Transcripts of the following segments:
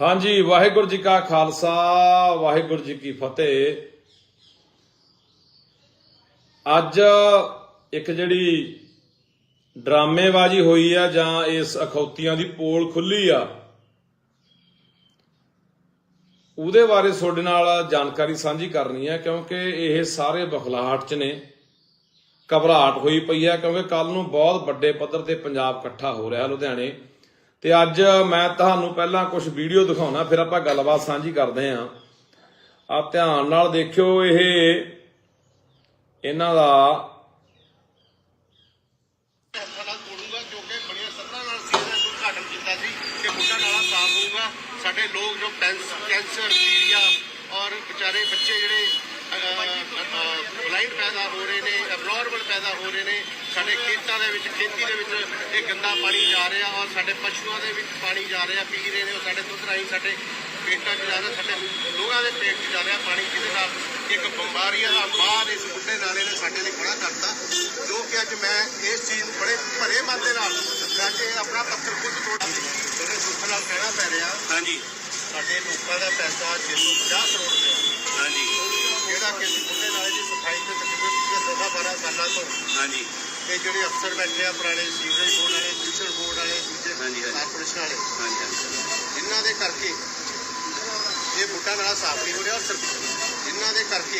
ਹਾਂਜੀ, ਵਾਹਿਗੁਰੂ ਜੀ ਕਾ ਖਾਲਸਾ, ਵਾਹਿਗੁਰੂ ਜੀ ਕੀ ਫਤਿਹ। ਅੱਜ ਇੱਕ ਜਿਹੜੀ ਡਰਾਮੇਬਾਜ਼ੀ ਹੋਈ ਆ ਜਾਂ ਇਸ ਅਖੌਤੀਆਂ ਦੀ ਪੋਲ ਖੁੱਲੀ ਆ, ਉਹਦੇ ਬਾਰੇ ਤੁਹਾਡੇ ਨਾਲ ਜਾਣਕਾਰੀ ਸਾਂਝੀ ਕਰਨੀ ਹੈ ਕਿਉਂਕਿ ਇਹ ਸਾਰੇ ਬਖਲਾਹਟ ਚ ਨੇ, ਘਬਰਾਹਟ ਹੋਈ ਪਈ ਹੈ ਕਿਉਂਕਿ ਕੱਲ ਨੂੰ ਬਹੁਤ ਵੱਡੇ ਪੱਧਰ ਤੇ ਪੰਜਾਬ ਇਕੱਠਾ ਹੋ ਰਿਹਾ ਲੁਧਿਆਣੇ। ਤੇ ਅੱਜ ਮੈਂ ਤੁਹਾਨੂੰ ਪਹਿਲਾਂ ਕੁਝ ਵੀਡੀਓ ਦਿਖਾਉਣਾ, ਫਿਰ ਆਪਾਂ ਗੱਲਬਾਤ ਸਾਂਝੀ ਕਰਦੇ ਆਂ ਆ ਧਿਆਨ ਨਾਲ ਦੇਖਿਓ, ਇਹ ਇਹਨਾਂ ਦਾ ਉਦਘਾਟਨ ਕੀਤਾ ਸੀ ਸਾਡੇ ਲੋਕ ਜੋ ਕੈਂਸਰ ਪੀਲੀਆ ਔਰ ਵਿਚਾਰੇ ਬੱਚੇ ਜਿਹੜੇ ਬਲਾਈਂਡ ਪੈਦਾ ਹੋ ਰਹੇ ਨੇ ਅਬਨੋਰਮਲ ਪੈਦਾ ਹੋ ਰਹੇ ਨੇ ਸਾਡੇ ਖੇਤਾਂ ਦੇ ਵਿੱਚ ਖੇਤੀ ਦੇ ਵਿੱਚ ਇਹ ਗੰਦਾ ਪਾਣੀ ਜਾ ਰਿਹਾ ਔਰ ਸਾਡੇ ਪਸ਼ੂਆਂ ਦੇ ਵਿੱਚ ਪਾਣੀ ਜਾ ਰਿਹਾ ਪੀ ਰਹੇ ਨੇ ਉਹ ਸਾਡੇ ਦੁੱਧ ਰਾਹੀਂ ਸਾਡੇ ਪੇਟਾਂ 'ਚ ਜਾ ਰਿਹਾ ਸਾਡੇ ਲੋਕਾਂ ਦੇ ਪੇਟ 'ਚ ਜਾ ਰਿਹਾ ਪਾਣੀ ਜਿਹਦੇ ਨਾਲ ਇੱਕ ਬਿਮਾਰੀਆਂ ਦਾ ਬਾਹਰ ਇਸ ਬੁੱਢੇ ਨਾਲੇ ਨੇ ਸਾਡੇ ਲਈ ਖੜਾ ਕਰਤਾ ਜੋ ਕਿ ਅੱਜ ਮੈਂ ਇਸ ਚੀਜ਼ ਨੂੰ ਬੜੇ ਭਰੇ ਮਨ ਦੇ ਨਾਲ ਅੱਜ ਇਹ ਆਪਣਾ ਪੱਥਰ ਖੁਦ ਤੋੜ ਜਿਹੜੇ ਦੁੱਖ ਨਾਲ ਕਹਿਣਾ ਪੈ ਰਿਹਾ। ਹਾਂਜੀ। ਸਾਡੇ ਲੋਕਾਂ ਦਾ ਪੈਸਾ 650 ਕਰੋੜ ਰੁਪਏ ਹਾਂਜੀ। ਜਿਹੜਾ ਕਿ ਬੁੱਢੇ ਨਾਲੇ ਦੀ ਸਫ਼ਾਈ ਤੇ ਤਕਰੀਬਨ ਪਿਛਲੇ 12 ਸਾਲਾਂ ਤੋਂ ਹਾਂਜੀ। ਇਹ ਜਿਹੜੇ ਅਫਸਰ ਬੈਠੇ ਆ ਪੁਰਾਣੇ ਸੀਵਰੇਜ ਬੋਰਡ ਵਾਲੇ ਮਿਊਨਿਸਪਲ ਬੋਰਡ ਵਾਲੇ ਦੂਜੇ ਹਾਂਜੀ, ਹਾਂਜੀ। ਕਾਰਪੋਰੇਸ਼ਨ ਵਾਲੇ ਹਾਂਜੀ ਜਿਨ੍ਹਾਂ ਦੇ ਕਰਕੇ ਇਹ ਬੁੱਢਾ ਨਾਲਾ ਸਾਫ਼ ਨਹੀਂ ਹੋ ਰਿਹਾ ਔਰ ਸਰ- ਜਿਨ੍ਹਾਂ ਦੇ ਕਰਕੇ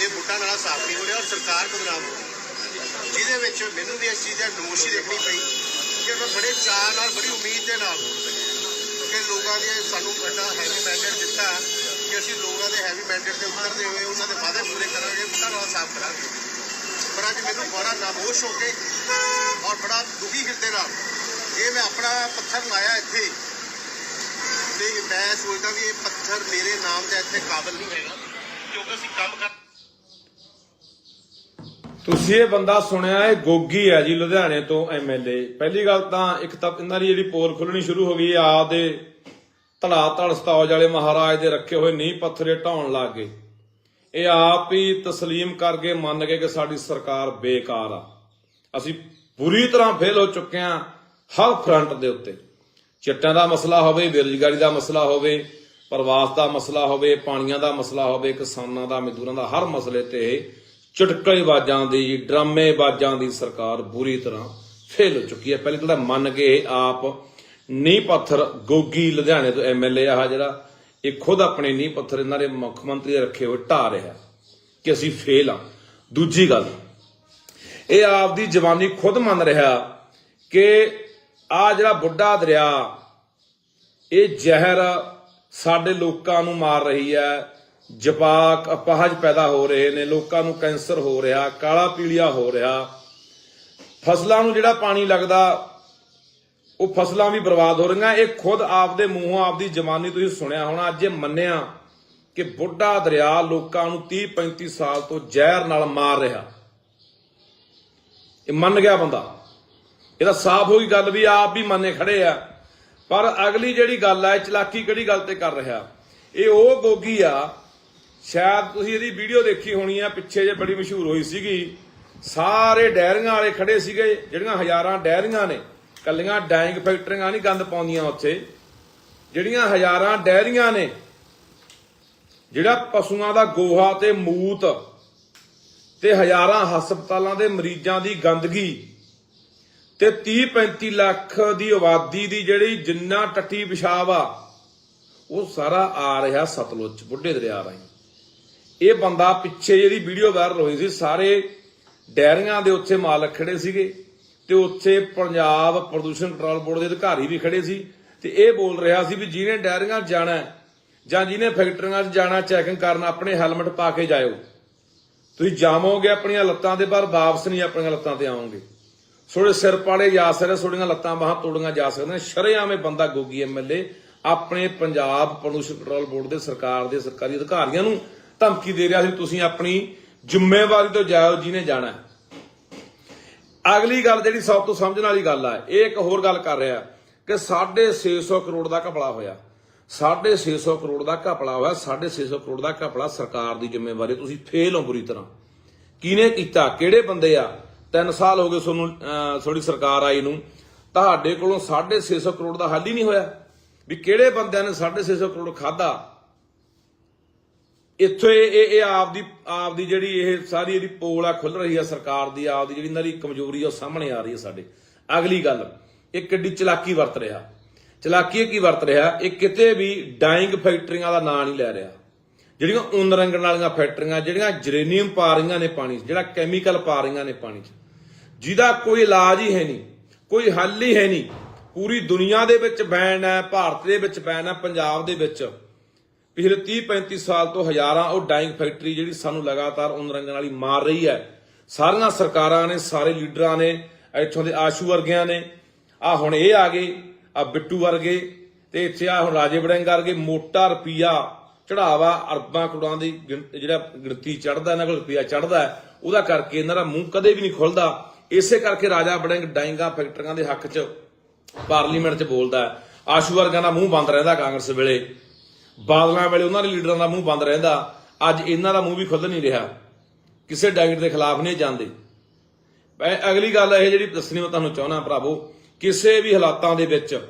ਇਹ ਬੁੱਢਾ ਨਾਲਾ ਸਾਫ਼ ਨਹੀਂ ਹੋ ਰਿਹਾ ਔਰ ਸਰਕਾਰ ਬਦਨਾਮ ਹੋ ਰਹੀ ਜਿਹਦੇ ਵਿੱਚ ਮੈਨੂੰ ਵੀ ਇਸ ਚੀਜ਼ ਦੀ ਨਮੋਸ਼ੀ ਦੇਖਣੀ ਪਈ ਕਿ ਮੈਂ ਬੜੇ ਚਾਅ ਨਾਲ ਬੜੀ ਉਮੀਦ ਦੇ ਨਾਲ ਕਿ ਲੋਕਾਂ ਨੇ ਸਾਨੂੰ ਵੱਡਾ ਹੈਵੀ ਮੈਂਡੇਟ ਦਿੱਤਾ ਕਿ ਅਸੀਂ ਲੋਕਾਂ ਦੇ ਹੈਵੀ ਮੈਂਡੇਟ ਦੇ ਉਤਰਦੇ ਹੋਏ ਉਹਨਾਂ ਦੇ ਵਾਅਦੇ ਪੂਰੇ ਕਰਾਂਗੇ ਬੁੱਢਾ ਨਾਲਾ ਸਾਫ਼ ਕਰਾਂਗੇ। ਪਰ ਅੱਜ ਮੈਨੂੰ ਬੜਾ ਨਾਮੋਸ਼ ਹੋ ਕੇ ਔਰ ਬੜਾ ਦੁਖੀ ਹਿਰਦੇ ਨਾਲ ਇਹ ਮੈਂ ਆਪਣਾ ਪੱਥਰ ਲਾਇਆ ਇੱਥੇ। ਤੇ ਮੈਂ ਸੋਚਦਾ ਵੀ ਇਹ ਪੱਥਰ ਮੇਰੇ ਨਾਮ ਦੇ ਇੱਥੇ ਕਾਬਲ ਨਹੀਂ ਹੈਗਾ ਕਿਉਂਕਿ ਅਸੀਂ ਕੰਮ ਕਰ ਤੁਸੀਂ ਇਹ ਬੰਦਾ ਸੁਣਿਆ, ਇਹ ਗੋਗੀ ਹੈ ਜੀ, ਲੁਧਿਆਣੇ ਤੋਂ ਐਮਐਲਏ ਪਹਿਲੀ ਗੱਲ ਤਾਂ ਇੱਕ ਤਾਂ ਇਹਨਾਂ ਦੀ ਜਿਹੜੀ ਪੋਲ ਖੁੱਲਣੀ ਸ਼ੁਰੂ ਹੋ ਗਈ ਆ ਦੇ ਧੜਾ ਧੜ ਵਾਲੇ ਮਹਾਰਾਜ ਦੇ ਰੱਖੇ ਹੋਏ ਨੀਂਹ ਪੱਥਰੇ ਢਾਉਣ ਲੱਗ ਗਏ। ਇਹ ਆਪ ਹੀ ਤਸਲੀਮ ਕਰਕੇ ਮੰਨ ਗਏ ਕਿ ਸਾਡੀ ਸਰਕਾਰ ਬੇਕਾਰ ਆ। ਅਸੀਂ ਬੁਰੀ ਤਰ੍ਹਾਂ ਫੇਲ ਹੋ ਚੁੱਕੇ ਹਾਂ ਹਰ ਫਰੰਟ ਦੇ ਉੱਤੇ। ਚਿੱਟਾਂ ਦਾ ਮਸਲਾ ਹੋਵੇ, ਬੇਰੁਜ਼ਗਾਰੀ ਦਾ ਮਸਲਾ ਹੋਵੇ, ਪ੍ਰਵਾਸ ਦਾ ਮਸਲਾ ਹੋਵੇ, ਪਾਣੀਆਂ ਦਾ ਮਸਲਾ ਹੋਵੇ, ਕਿਸਾਨਾਂ ਦਾ, ਮਜ਼ਦੂਰਾਂ ਦਾ, ਹਰ ਮਸਲੇ ਤੇ ਚਟਕਲੇਬਾਜ਼ਾਂ ਦੀ, ਡਰਾਮੇਬਾਜ਼ਾਂ ਦੀ ਸਰਕਾਰ ਬੁਰੀ ਤਰ੍ਹਾਂ ਫੇਲ ਹੋ ਚੁੱਕੀ ਹੈ। ਪਹਿਲੇ ਤਾਂ ਮੰਨ ਕੇ ਇਹ ਆਪ ਨੀਂਹ ਪੱਥਰ ਗੋਗੀ ਲੁਧਿਆਣੇ ਤੋਂ ਐਮਐਲਏ ਆ ਜਿਹੜਾ ਇਹ ਖੁਦ ਆਪਣੇ ਨੀਂਹ ਪੱਥਰ ਇਹਨਾਂ ਦੇ ਮੁੱਖ ਮੰਤਰੀ ਦੇ ਰੱਖੇ ਹੋਏ ਢਾ ਰਿਹਾ ਕਿ ਅਸੀਂ ਫੇਲ ਆ ਦੂਜੀ ਗੱਲ, ਇਹ ਆਪਦੀ ਜਵਾਨੀ ਖੁਦ ਮੰਨ ਰਿਹਾ ਕਿ ਆ ਜਿਹੜਾ ਬੁੱਢਾ ਦਰਿਆ, ਇਹ ਜ਼ਹਿਰ ਸਾਡੇ ਲੋਕਾਂ ਨੂੰ ਮਾਰ ਰਹੀ ਹੈ। ਜਪਾਕ ਅਪਾਹਜ ਪੈਦਾ ਹੋ ਰਹੇ ਨੇ, ਲੋਕਾਂ ਨੂੰ ਕੈਂਸਰ ਹੋ ਰਿਹਾ, ਕਾਲਾ ਪੀਲੀਆ ਹੋ ਰਿਹਾ। ਫਸਲਾਂ ਨੂੰ ਜਿਹੜਾ ਪਾਣੀ ਲੱਗਦਾ ਉਹ ਫਸਲਾਂ ਵੀ ਬਰਬਾਦ ਹੋ ਰਹੀਆਂ। ਇਹ ਖੁਦ ਆਪਦੇ ਮੂੰਹੋਂ ਆਪਦੀ ਜਵਾਨੀ ਤੁਸੀਂ ਸੁਣਿਆ ਹੋਣਾ। ਅੱਜ ਇਹ ਮੰਨਿਆ ਕਿ ਬੁੱਢਾ ਦਰਿਆ ਲੋਕਾਂ ਨੂੰ 30 35 ਸਾਲ ਤੋਂ ਜ਼ਹਿਰ ਨਾਲ ਮਾਰ ਰਿਹਾ। ਇਹ ਮੰਨ ਗਿਆ ਬੰਦਾ। ਇਹ ਤਾਂ ਸਾਫ਼ ਹੋਈ ਗੱਲ ਵੀ ਆਪ ਵੀ ਮੰਨੇ ਖੜੇ ਆ। ਪਰ ਅਗਲੀ ਜਿਹੜੀ ਗੱਲ ਆ, ਇਹ ਚਲਾਕੀ ਕਿਹੜੀ ਗੱਲ ਤੇ ਕਰ ਰਿਹਾ? ਇਹ ਉਹ ਗੋਗੀ ਆ, ਸ਼ਾਇਦ ਤੁਸੀਂ ਇਹਦੀ ਵੀਡੀਓ ਦੇਖੀ ਹੋਣੀ ਆ, ਪਿੱਛੇ ਜੇ ਬੜੀ ਮਸ਼ਹੂਰ ਹੋਈ ਸੀਗੀ। ਸਾਰੇ ਡੈਰੀਆਂ ਵਾਲੇ ਖੜੇ ਸੀਗੇ, ਜਿਹੜੀਆਂ ਹਜ਼ਾਰਾਂ ਡੈਰੀਆਂ ਨੇ। ਕੱਲੀਆਂ ਡਾਈਂਗ ਫੈਕਟਰੀਆਂ ਨਹੀਂ ਗੰਦ ਪਾਉਂਦੀਆਂ ਉੱਥੇ। ਜਿਹੜੀਆਂ ਹਜ਼ਾਰਾਂ ਡੈਰੀਆਂ ਨੇ ਜਿਹੜਾ ਪਸ਼ੂਆਂ ਦਾ ਗੋਹਾ ਤੇ ਮੂਤ ਤੇ ਹਜ਼ਾਰਾਂ ਹਸਪਤਾਲਾਂ ਦੇ ਮਰੀਜ਼ਾਂ ਦੀ ਗੰਦਗੀ ਤੇ 30 35 ਲੱਖ ਦੀ ਆਬਾਦੀ ਦੀ ਜਿਹੜੀ ਜਿੰਨਾ ਟੱਟੀ ਪਿਸ਼ਾਬ ਆ ਉਹ ਸਾਰਾ ਆ ਰਿਹਾ ਸਤਲੁਜ ਚ, ਬੁੱਢੇ ਦਰਿਆ ਰਾਹੀਂ। ਇਹ ਬੰਦਾ ਪਿੱਛੇ ਜਿਹੜੀ ਵੀਡੀਓ ਵਾਇਰਲ ਹੋਈ ਸੀ ਸਾਰੇ ਡੈਰੀਆਂ ਦੇ ਉੱਥੇ ਮਾਲਕ ਖੜੇ ਸੀਗੇ। ਤੇ ਉੱਥੇ ਪੰਜਾਬ ਪ੍ਰਦੂਸ਼ਣ ਕੰਟਰੋਲ ਬੋਰਡ ਦੇ ਅਧਿਕਾਰੀ ਵੀ ਖੜੇ ਸੀ ਤੇ ਇਹ ਬੋਲ ਰਿਹਾ ਸੀ ਵੀ ਜਿਹਨੇ ਡੈਰੀਆਂ ਜਾਣਾ ਜਾਂ ਜਿਹਨੇ ਫੈਕਟਰੀਆਂ 'ਚ ਜਾਣਾ, ਚੈਕਿੰਗ ਕਰਨ ਆਪਣੇ ਹੈਲਮਟ ਪਾ ਕੇ ਜਾਇਓ। ਤੁਸੀਂ ਜਾਵੋਗੇ ਆਪਣੀਆਂ ਲੱਤਾਂ ਦੇ ਪਰ ਵਾਪਸ ਨਹੀਂ ਆਪਣੀਆਂ ਲੱਤਾਂ ਤੇ ਆਓਗੇ। ਥੋੜੇ ਸਿਰ ਪਾੜੇ ਜਾ ਸਕਦੇ ਥੋੜੀਆਂ ਲੱਤਾਂ ਬਾਹਾਂ ਤੋੜੀਆਂ ਜਾ ਸਕਦੀਆਂ ਸ਼ਰੇਆਮ ਇਹ ਬੰਦਾ ਗੋਗੀ ਐਮਐਲਏ ਆਪਣੇ ਪੰਜਾਬ ਪ੍ਰਦੂਸ਼ਣ ਕੰਟਰੋਲ ਬੋਰਡ ਦੇ ਸਰਕਾਰ ਦੇ ਸਰਕਾਰੀ ਅਧਿਕਾਰੀਆਂ ਨੂੰ ਧਮਕੀ ਦੇ ਰਿਹਾ ਸੀ ਤੁਸੀਂ ਆਪਣੀ ਜ਼ਿੰਮੇਵਾਰੀ ਤੋਂ ਜਾਇਓ, ਜਿਹਨੇ ਜਾਣਾ ਅਗਲੀ ਗੱਲ ਜਿਹੜੀ ਸਭ ਤੋਂ ਸਮਝਣ ਵਾਲੀ ਗੱਲ ਆ, ਇਹ ਇੱਕ ਹੋਰ ਗੱਲ ਕਰ ਰਿਹਾ ਕਿ 650 ਕਰੋੜ ਦਾ ਘਪਲਾ ਹੋਇਆ। 650 ਕਰੋੜ ਦਾ ਘਪਲਾ ਹੋਇਆ 650 ਕਰੋੜ ਦਾ ਘਪਲਾ ਸਰਕਾਰ ਦੀ ਜ਼ਿੰਮੇਵਾਰੀ, ਤੁਸੀਂ ਫੇਲ ਹੋ ਬੁਰੀ ਤਰ੍ਹਾਂ। ਕਿਹਨੇ ਕੀਤਾ? ਕਿਹੜੇ ਬੰਦੇ ਆ? 3 ਸਾਲ ਹੋ ਗਏ ਤੁਹਾਨੂੰ ਤੁਹਾਡੀ ਸਰਕਾਰ ਆਈ ਨੂੰ। ਤੁਹਾਡੇ ਕੋਲੋਂ 650 ਕਰੋੜ ਦਾ ਹੱਲ ਹੀ ਨਹੀਂ ਹੋਇਆ। ਵੀ ਕਿਹੜੇ ਬੰਦਿਆਂ ਨੇ 650 ਕਰੋੜ ਖਾਦਾ ਇੱਥੋਂ ਇਹ ਇਹ ਇਹ ਆਪਦੀ ਆਪਦੀ ਜਿਹੜੀ ਇਹ ਸਾਰੀ ਇਹਦੀ ਪੋਲ ਆ ਖੁੱਲ ਰਹੀ ਆ ਸਰਕਾਰ ਦੀ, ਆਪਦੀ ਜਿਹੜੀ ਇਹਨਾਂ ਦੀ ਕਮਜ਼ੋਰੀ ਆ ਉਹ ਸਾਹਮਣੇ ਆ ਰਹੀ ਹੈ ਸਾਡੇ। ਅਗਲੀ ਗੱਲ, ਇਹ ਕਿੱਡੀ ਚਲਾਕੀ ਵਰਤ ਰਿਹਾ। ਚਲਾਕੀ ਇਹ ਕੀ ਵਰਤ ਰਿਹਾ? ਇਹ ਕਿਤੇ ਵੀ ਡਾਈਂਗ ਫੈਕਟਰੀਆਂ ਦਾ ਨਾਂ ਨਹੀਂ ਲੈ ਰਿਹਾ। ਜਿਹੜੀਆਂ ਉਨ ਰੰਗਣ ਵਾਲੀਆਂ ਫੈਕਟਰੀਆਂ, ਜਿਹੜੀਆਂ ਜਰੇਨੀਅਮ ਪਾ ਰਹੀਆਂ ਨੇ ਪਾਣੀ 'ਚ, ਜਿਹੜਾ ਕੈਮੀਕਲ ਪਾ ਰਹੀਆਂ ਨੇ ਪਾਣੀ 'ਚ। ਜਿਹਦਾ ਕੋਈ ਇਲਾਜ ਹੀ ਹੈ ਨਹੀਂ, ਕੋਈ ਹੱਲ ਹੀ ਹੈ ਨਹੀਂ। ਪੂਰੀ ਦੁਨੀਆ ਦੇ ਵਿੱਚ ਬੈਨ ਹੈ, ਭਾਰਤ ਦੇ ਵਿੱਚ ਬੈਨ ਹੈ, ਪੰਜਾਬ ਦੇ ਵਿੱਚ। ਪਿਛਲੇ 30 35 ਸਾਲ ਤੋਂ ਹਜ਼ਾਰਾਂ ਉਹ ਡਾਈਂਗ ਫੈਕਟਰੀ ਜਿਹੜੀ ਸਾਨੂੰ ਲਗਾਤਾਰ ਉਨ ਵਾਲੀ ਮਾਰ ਰਹੀ ਹੈ। ਸਾਰੀਆਂ ਸਰਕਾਰਾਂ ਨੇ, ਸਾਰੇ ਲੀਡਰਾਂ ਨੇ, ਇੱਥੋਂ ਦੇ ਆਸ਼ੂ ਵਰਗਿਆਂ ਨੇ ਆ ਹੁਣ ਇਹ ਆ ਗਏ ਆ ਬਿੱਟੂ ਵਰਗੇ, ਤੇ ਇੱਥੇ ਆ ਹੁਣ ਰਾਜੇ ਵੜਿੰਗ ਵਰਗੇ, ਮੋਟਾ ਰੁਪਈਆ ਚੜਾਵਾ ਅਰਬਾਂ ਕਰੋੜਾਂ ਦੀ ਗਿਣ- ਜਿਹੜਾ ਗਿਣਤੀ ਚੜਦਾ ਇਹਨਾਂ ਕੋਲ ਰੁਪਈਆ ਚੜਦਾ ਉਹਦਾ ਕਰਕੇ ਇਹਨਾਂ ਦਾ ਮੂੰਹ ਕਦੇ ਵੀ ਨਹੀਂ ਖੁੱਲਦਾ। ਇਸੇ ਕਰਕੇ ਰਾਜਾ ਵੜਿੰਗ ਡਾਈਂਗਾ ਫੈਕਟਰੀਆਂ ਦੇ ਹੱਕ 'ਚ ਪਾਰਲੀਮੈਂਟ 'ਚ ਬੋਲਦਾ ਹੈ। ਆਸ਼ੂ ਵਰਗਾਂ ਦਾ ਮੂੰਹ ਬੰਦ ਰਹਿੰਦਾ ਕਾਂਗਰਸ ਵੇਲੇ। ਬਾਦਲਾਂ ਵੇਲੇ ਉਹਨਾਂ ਦੇ ਲੀਡਰਾਂ ਦਾ ਮੂੰਹ ਬੰਦ ਰਹਿੰਦਾ, ਅੱਜ ਇਹਨਾਂ ਦਾ ਮੂੰਹ ਵੀ ਖੁੱਲ ਨਹੀਂ ਰਿਹਾ। ਕਿਸੇ ਡਾਇਟ ਦੇ ਖਿਲਾਫ ਨਹੀਂ ਜਾਂਦੇ। ਅਗਲੀ ਗੱਲ ਇਹ ਜਿਹੜੀ ਦੱਸਣੀ ਮੈਂ ਤੁਹਾਨੂੰ ਚਾਹਣਾ ਭਰਾਵੋ, ਕਿਸੇ ਵੀ ਹਾਲਾਤਾਂ ਦੇ ਵਿੱਚ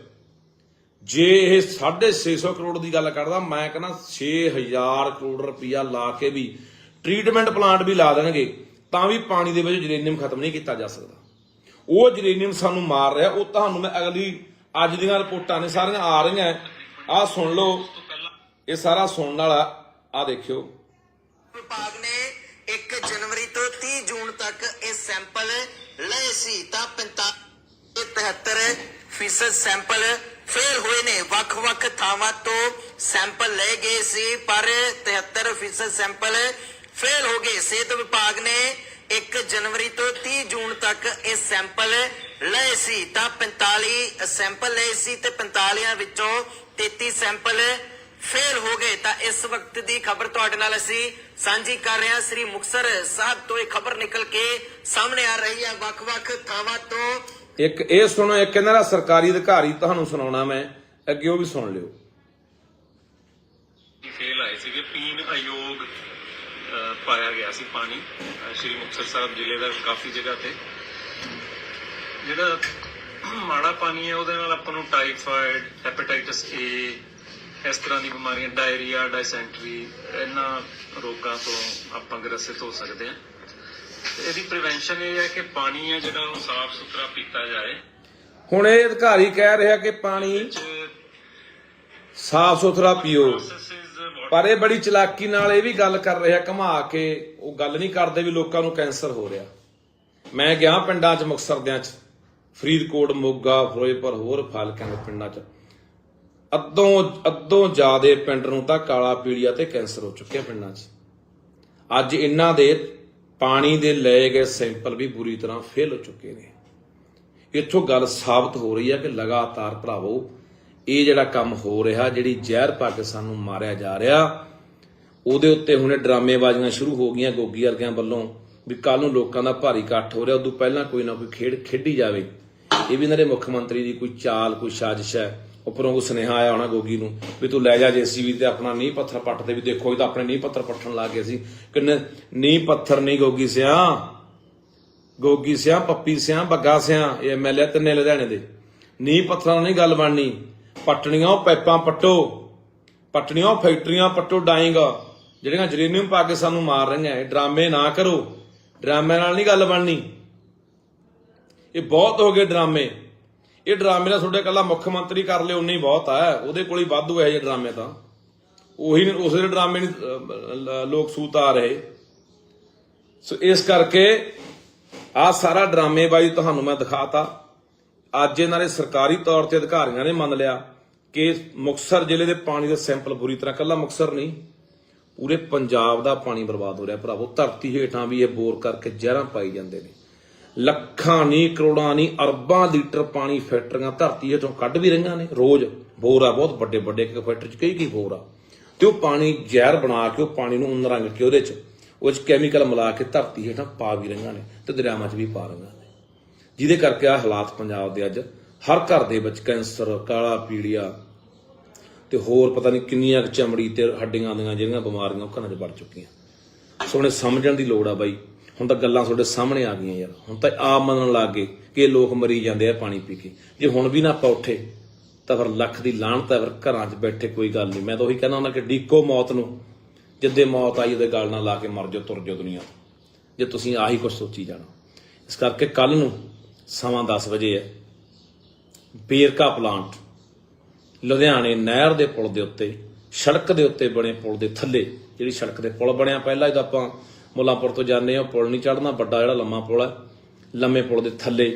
ਜੇ ਇਹ 650 ਕਰੋੜ ਦੀ ਗੱਲ ਕਰਦਾ, ਮੈਂ ਕਹਿੰਦਾ 6000 ਕਰੋੜ ਰੁਪਇਆ ਲਾ ਕੇ ਵੀ ਟ੍ਰੀਟਮੈਂਟ ਪਲਾਂਟ ਵੀ ਲਾ ਦੇਣਗੇ, ਤਾਂ ਵੀ ਪਾਣੀ ਦੇ ਵਿੱਚ ਜਰੇਨੀਅਮ ਖਤਮ ਨਹੀਂ ਕੀਤਾ ਜਾ ਸਕਦਾ। ਉਹ ਜਰੇਨੀਅਮ ਸਾਨੂੰ ਮਾਰ ਰਿਹਾ, ਉਹ ਤੁਹਾਨੂੰ ਮੈਂ ਅਗਲੀ ਅੱਜ ਦੀਆਂ ਰਿਪੋਰਟਾਂ ਨੇ ਸਾਰੀਆਂ ਆ ਰਹੀਆਂ। ਆਹ ਸੁਣ ਲਓ ਇਹ ਸਾਰਾ ਸੁਣਨ ਵਾਲਾ ਆ ਦੇਖਿਓ। ਵਿਭਾਗ ਨੇ 1 ਜਨਵਰੀ ਤੋਂ 30 ਜੂਨ ਤੱਕ ਇਹ ਸੈਂਪਲ ਲਏ ਸੀ। ਤਾਂ 75 ਫੀਸਦ ਸੈਂਪਲ ਫੇਲ ਹੋਏ ਨੇ। ਵੱਖ-ਵੱਖ ਥਾਵਾਂ ਤੋਂ ਸੈਂਪਲ ਲਏ ਗਏ ਸੀ, ਪਰ 73 ਫੀਸਦ ਸੈਂਪਲ ਫੇਲ ਹੋ ਗਏ। ਸਿਹਤ ਵਿਭਾਗ ਨੇ 1 ਜਨਵਰੀ ਤੋਂ 30 ਜੂਨ ਤੱਕ ਇਹ ਸੈਂਪਲ ਲਏ ਸੀ। ਤਾਂ 45 ਸੈਂਪਲ ਲਏ ਸੀ ਤੇ 45 ਵਿੱਚੋਂ 33 ਸੈਂਪਲ ਫੇਲ ਹੋ ਗਏ ਤਾਂ ਇਸ ਵਕਤ ਦੀ ਖਬਰ ਤੁਹਾਡੇ ਨਾਲ ਅਸੀਂ ਸਾਂਝੀ ਕਰ ਰਹੇ ਹਾਂ। ਸ੍ਰੀ ਮੁਕਤਸਰ ਸਾਹਿਬ ਤੋਂ ਇਹ ਖਬਰ ਨਿਕਲ ਕੇ ਸਾਹਮਣੇ ਆ ਰਹੀ ਹੈ। ਵੱਖ-ਵੱਖ ਥਾਵਾਂ ਤੋਂ ਇੱਕ ਇਹ ਸੁਣੋ ਇੱਕ ਇਹਨਾਂ ਦਾ ਸਰਕਾਰੀ ਅਧਿਕਾਰੀ ਤੁਹਾਨੂੰ ਸੁਣਾਉਣਾ ਮੈਂ। ਅੱਗੇ ਉਹ ਵੀ ਸੁਣ ਲਿਓ। ਫੇਲ ਆਏ ਸੀਗੇ। ਪੀਣ ਅਯੋਗ ਪਾਇਆ ਗਿਆ ਸੀ ਪਾਣੀ ਸ਼੍ਰੀ ਮੁਕਤਸਰ ਸਾਹਿਬ ਜ਼ਿਲ੍ਹੇ ਦਾ ਕਾਫੀ ਜਗ੍ਹਾ ਤੇ। ਜਿਹੜਾ ਮਾੜਾ ਪਾਣੀ ਹੈ ਉਹਦੇ ਨਾਲ ਆਪਾਂ ਨੂੰ ਟਾਈਫਾਇਡ ਹੈਪੇਟਾਈਟਸ ਏ ਇਸ ਤਰ੍ਹਾਂ ਦੀ ਬਿਮਾਰੀਆਂ ਡਾਇਰੀਆ ਡਾਇਸੈਂਟਰੀ ਇਹਨਾਂ ਰੋਗਾਂ ਤੋਂ ਆਪਾਂ ਗ੍ਰਸਿਤ ਹੋ ਸਕਦੇ ਹਾਂ। ਇਹਦੀ ਪ੍ਰੀਵੈਂਸ਼ਨ ਇਹ ਹੈ ਕਿ ਪਾਣੀ ਹੈ ਜਿਹੜਾ ਉਹ ਸਾਫ਼ ਸੁਥਰਾ ਪੀਤਾ ਜਾਏ। ਹੁਣ ਇਹ ਅਧਿਕਾਰੀ ਕਹਿ ਰਿਹਾ ਕਿ ਪਾਣੀ ਸਾਫ਼ ਸੁਥਰਾ ਪੀਓ। ਪਰ ਇਹ ਬੜੀ ਚਲਾਕੀ ਨਾਲ ਇਹ ਵੀ ਗੱਲ ਕਰ ਰਿਹਾ ਘੁਮਾ ਕੇ ਉਹ ਗੱਲ ਨਹੀਂ ਕਰਦੇ ਵੀ ਲੋਕਾਂ ਨੂੰ ਕੈਂਸਰ ਹੋ ਰਿਹਾ। ਮੈਂ ਗਿਆ ਪਿੰਡਾਂ 'ਚ ਮੁਕਤਸਰਦਿਆਂ 'ਚ ਫਰੀਦਕੋਟ ਮੋਗਾ ਫਿਰੋਜ਼ਪੁਰ ਹੋਰ ਫਾਲਕਾਂ ਦੇ ਪਿੰਡਾਂ 'ਚ। ਅੱਧੋਂ ਅੱਧੋਂ ਜ਼ਿਆਦੇ ਪਿੰਡ ਨੂੰ ਤਾਂ ਕਾਲਾ ਪੀਲੀਆ ਤੇ ਕੈਂਸਰ ਹੋ ਚੁੱਕਿਆ ਪਿੰਡਾਂ 'ਚ। ਅੱਜ ਇਹਨਾਂ ਦੇ ਪਾਣੀ ਦੇ ਲਏ ਗਏ ਸੈਂਪਲ ਵੀ ਬੁਰੀ ਤਰ੍ਹਾਂ ਫੇਲ ਹੋ ਚੁੱਕੇ ਨੇ। ਇੱਥੋਂ ਗੱਲ ਸਾਬਤ ਹੋ ਰਹੀ ਹੈ ਕਿ ਲਗਾਤਾਰ ਭਰਾਵੋ, ਇਹ ਜਿਹੜਾ ਕੰਮ ਹੋ ਰਿਹਾ, ਜਿਹੜੀ ਜ਼ਹਿਰ ਪਾ ਕੇ ਸਾਨੂੰ ਮਾਰਿਆ ਜਾ ਰਿਹਾ, ਉਹਦੇ ਉੱਤੇ ਹੁਣੇ ਡਰਾਮੇਬਾਜ਼ੀਆਂ ਸ਼ੁਰੂ ਹੋ ਗਈਆਂ ਗੋਗੀ ਵਰਗਿਆਂ ਵੱਲੋਂ ਵੀ ਕੱਲ ਨੂੰ ਲੋਕਾਂ ਦਾ ਭਾਰੀ ਇਕੱਠ ਹੋ ਰਿਹਾ, ਉਦੋਂ ਪਹਿਲਾਂ ਕੋਈ ਨਾ ਕੋਈ ਖੇਡ ਖੇਡੀ ਜਾਵੇ। ਇਹ ਵੀ ਇਹਨਾਂ ਦੇ ਮੁੱਖ ਮੰਤਰੀ ਦੀ ਕੋਈ ਚਾਲ, ਕੋਈ ਸਾਜ਼ਿਸ਼ ਹੈ। ਉੱਪਰੋਂ ਕੋਈ ਸੁਨੇਹਾ ਆਇਆ ਹੋਣਾ ਗੋਗੀ ਨੂੰ ਵੀ ਤੂੰ ਲੈ ਜਾ ਜੀਸੀਬੀ ਤੇ ਆਪਣਾ ਨੀਂਹ ਪੱਥਰ ਪੱਟ ਤੇ ਵੀ ਦੇਖੋ ਇਹ ਤਾਂ ਆਪਣੇ ਨੀਂਹ ਪੱਥਰ ਪੱਟਣ ਲੱਗ ਗਏ ਸੀ। ਕਿੰਨੇ ਨੀਂਹ ਪੱਥਰ ਨਹੀਂ ਗੋਗੀ ਸਿਆ? ਗੋਗੀ ਸਿਆ, ਪੱਪੀ ਸਿਆ, ਬੱਗਾ ਸਿਆ ਇਹ ਐਮਐਲਏ ਤਿੰਨੇ ਲੁਧਿਆਣੇ ਦੇ। ਨੀਂਹ ਪੱਥਰਾਂ ਨਾਲ ਨਹੀਂ ਗੱਲ ਬਣਨੀ। ਪੱਟਣੀਆਂ ਉਹ ਪੈਪਾਂ ਪੱਟੋ। ਪੱਟਣੀਆਂ ਉਹ ਫੈਕਟਰੀਆਂ ਪੱਟੋ ਡਾਈਂਗ ਜਿਹੜੀਆਂ ਜਰੇਨੀਅਮ ਪਾ ਕੇ ਸਾਨੂੰ ਮਾਰ ਰਹੀਆਂ। ਇਹ ਡਰਾਮੇ ਨਾ ਕਰੋ। ਡਰਾਮੇ ਨਾਲ ਨਹੀਂ ਗੱਲ ਬਣਨੀ। ਇਹ ਬਹੁਤ ਹੋ ਗਏ ਡਰਾਮੇ। ਇਹ ਡਰਾਮੇ ਦਾ ਤੁਹਾਡੇ ਕੱਲਾ ਮੁੱਖ ਮੰਤਰੀ ਕਰ ਲਿਓ ਉਨੇ ਹੀ ਬਹੁਤ ਆ। ਉਹਦੇ ਕੋਲ ਹੀ ਵਾਧੂ ਹੈ ਜੇ ਡਰਾਮੇ ਤਾਂ। ਉਹੀ ਉਸੇ ਡਰਾਮੇ ਨਹੀਂ ਲੋਕ ਸੂਤ ਆ ਰਹੇ। ਸੋ ਇਸ ਕਰਕੇ ਆ ਸਾਰਾ ਡਰਾਮੇਬਾਜ਼ੀ ਤੁਹਾਨੂੰ ਮੈਂ ਦਿਖਾਤਾ। ਅੱਜ ਇਹਨਾਂ ਨੇ ਸਰਕਾਰੀ ਤੌਰ ਤੇ ਅਧਿਕਾਰੀਆਂ ਨੇ ਮੰਨ ਲਿਆ ਕਿ ਮੁਕਸਰ ਜ਼ਿਲ੍ਹੇ ਦੇ ਪਾਣੀ ਦੇ ਸੈਂਪਲ ਬੁਰੀ ਤਰ੍ਹਾਂ ਕੱਲਾ ਮੁਕਸਰ ਨਹੀਂ। ਪੂਰੇ ਪੰਜਾਬ ਦਾ ਪਾਣੀ ਬਰਬਾਦ ਹੋ ਰਿਹਾ ਭਰਾਵੋ। ਧਰਤੀ ਹੇਠਾਂ ਵੀ ਇਹ ਬੋਰ ਕਰਕੇ ਜ਼ਹਿਰਾਂ ਪਾਈ ਜਾਂਦੇ ਨੇ। ਲੱਖਾਂ ਨਹੀਂ ਕਰੋੜਾਂ ਨਹੀਂ ਅਰਬਾਂ ਲੀਟਰ ਪਾਣੀ ਫੈਕਟਰੀਆਂ ਧਰਤੀ ਹੇਠੋਂ ਕੱਢ ਵੀ ਰਹੀਆਂ ਨੇ, ਰੋਜ਼। ਬੋਰ ਆ, ਬਹੁਤ ਵੱਡੇ ਵੱਡੇ ਇੱਕ ਫੈਕਟਰੀ 'ਚ ਕਈ ਕਈ ਬੋਰ ਆ। ਤੇ ਉਹ ਪਾਣੀ ਜ਼ਹਿਰ ਬਣਾ ਕੇ, ਉਹ ਪਾਣੀ ਨੂੰ ਉਨ ਰੰਗ ਕੇ ਉਹਦੇ 'ਚ, ਉਹ 'ਚ ਕੈਮੀਕਲ ਮਿਲਾ ਕੇ ਧਰਤੀ ਹੇਠਾਂ ਪਾ ਵੀ ਰਹੀਆਂ ਨੇ ਤੇ ਦਰਿਆਵਾਂ 'ਚ ਵੀ ਪਾ ਰਹੀਆਂ ਨੇ। ਜਿਹਦੇ ਕਰਕੇ ਆ ਹਾਲਾਤ ਪੰਜਾਬ ਦੇ ਅੱਜ, ਹਰ ਘਰ ਦੇ ਵਿੱਚ ਕੈਂਸਰ, ਕਾਲਾ ਪੀਲੀਆ ਤੇ ਹੋਰ ਪਤਾ ਨਹੀਂ ਕਿੰਨੀਆਂ ਕੁ ਚਮੜੀ ਤੇ ਹੱਡੀਆਂ ਦੀਆਂ ਜਿਹੜੀਆਂ ਬਿਮਾਰੀਆਂ ਉਹ ਘਰਾਂ 'ਚ ਵੜ ਚੁੱਕੀਆਂ। ਸੋ ਉਹਨੇ ਸਮਝਣ ਦੀ ਲੋੜ ਆ ਬਾਈ ਹੁਣ ਤਾਂ ਗੱਲਾਂ ਤੁਹਾਡੇ ਸਾਹਮਣੇ ਆ ਗਈਆਂ ਯਾਰ। ਹੁਣ ਤਾਂ ਆਪ ਮੰਨਣ ਲੱਗ ਗਏ ਕਿ ਲੋਕ ਮਰੀ ਜਾਂਦੇ ਆ ਪਾਣੀ ਪੀ ਕੇ। ਜੇ ਹੁਣ ਵੀ ਨਾ ਆਪਾਂ ਉੱਠੇ, ਤਾਂ ਫਿਰ ਲੱਖ ਦੀ ਲਾਹਣਤ ਹੈ, ਫਿਰ ਘਰਾਂ 'ਚ ਬੈਠੇ ਕੋਈ ਗੱਲ ਨਹੀਂ। ਮੈਂ ਤਾਂ ਉਹੀ ਕਹਿੰਦਾ ਉਹਨਾਂ ਕਿ ਡੀਕੋ ਮੌਤ ਨੂੰ, ਜਿੱਦੇ ਮੌਤ ਆਈ, ਉਹਦੇ ਗਲ ਨਾਲ ਲਾ ਕੇ ਮਰ ਜਾਓ, ਤੁਰ ਜਾਓ ਦੁਨੀਆ ਜੇ ਤੁਸੀਂ ਆਹੀ ਕੁਝ ਸੋਚੀ ਜਾਣਾ। ਇਸ ਕਰਕੇ ਕੱਲ ਨੂੰ ਸਮਾਂ 10 ਵਜੇ ਹੈ। ਬੇਰਕਾ ਪਲਾਂਟ, ਲੁਧਿਆਣੇ ਨਹਿਰ ਦੇ ਪੁਲ ਦੇ ਉੱਤੇ, ਸੜਕ ਦੇ ਉੱਤੇ ਬਣੇ ਪੁਲ ਦੇ ਥੱਲੇ। ਜਿਹੜੀ ਸੜਕ ਦੇ ਪੁਲ ਬਣਿਆ, ਪਹਿਲਾਂ ਇਹਦਾ ਆਪਾਂ ਮੁੱਲਾਂਪੁਰ ਤੋਂ ਜਾਂਦੇ ਆ ਪੁਲ ਨਹੀਂ ਚੜਨਾ ਵੱਡਾ ਜਿਹੜਾ ਲੰਮਾ ਪੁਲ ਹੈ, ਲੰਮੇ ਪੁਲ ਦੇ ਥੱਲੇ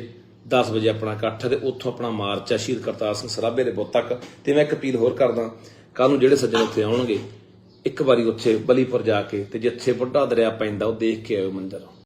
10 ਵਜੇ ਆਪਣਾ ਇਕੱਠ ਤੇ ਉੱਥੋਂ ਆਪਣਾ ਮਾਰਚ ਹੈ, ਸ਼ਹੀਦ ਕਰਤਾਰ ਸਿੰਘ ਸਰਾਭੇ ਦੇ ਬੁੱਤ ਤੱਕ। ਤੇ ਮੈਂ ਇੱਕ ਅਪੀਲ ਹੋਰ ਕਰਦਾ ਕੱਲ ਨੂੰ ਜਿਹੜੇ ਸੱਜਣ ਉੱਥੇ ਆਉਣਗੇ, ਇੱਕ ਵਾਰੀ ਉੱਥੇ ਬਲੀਪੁਰ ਜਾ ਕੇ ਤੇ ਜਿੱਥੇ ਵੱਡਾ ਦਰਿਆ ਪੈਂਦਾ, ਉਹ ਦੇਖ ਕੇ ਆਇਓ ਮੰਜ਼ਰ